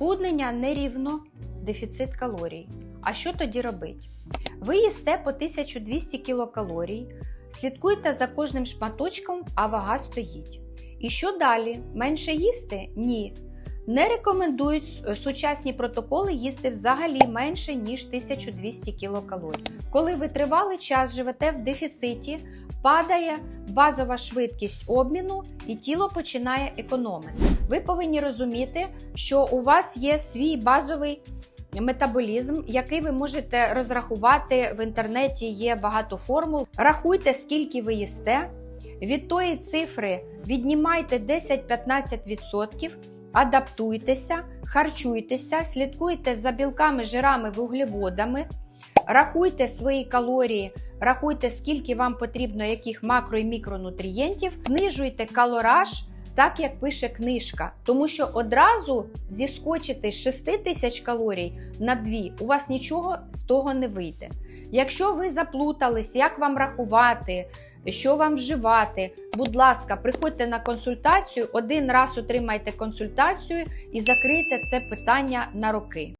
Схуднення нерівно дефіцит калорій. А що тоді робити? Ви їсте по 1200 кілокалорій, слідкуйте за кожним шматочком, а вага стоїть. І що далі? Менше їсти? Ні. Не рекомендують е, сучасні протоколи їсти взагалі менше, ніж 1200 кілокалорій. Коли ви тривалий час живете в дефіциті, падає базова швидкість обміну і тіло починає економити. Ви повинні розуміти, що у вас є свій базовий метаболізм, який ви можете розрахувати в інтернеті. Є багато формул. Рахуйте, скільки ви їсте. Від тої цифри віднімайте 10-15%, адаптуйтеся, харчуйтеся, слідкуйте за білками, жирами, вуглеводами, рахуйте свої калорії, рахуйте, скільки вам потрібно яких макро і мікронутрієнтів, знижуйте калораж. Так як пише книжка, тому що одразу зіскочити з 6 тисяч калорій на 2, у вас нічого з того не вийде. Якщо ви заплутались, як вам рахувати, що вам вживати, будь ласка, приходьте на консультацію, один раз отримайте консультацію і закрийте це питання на роки.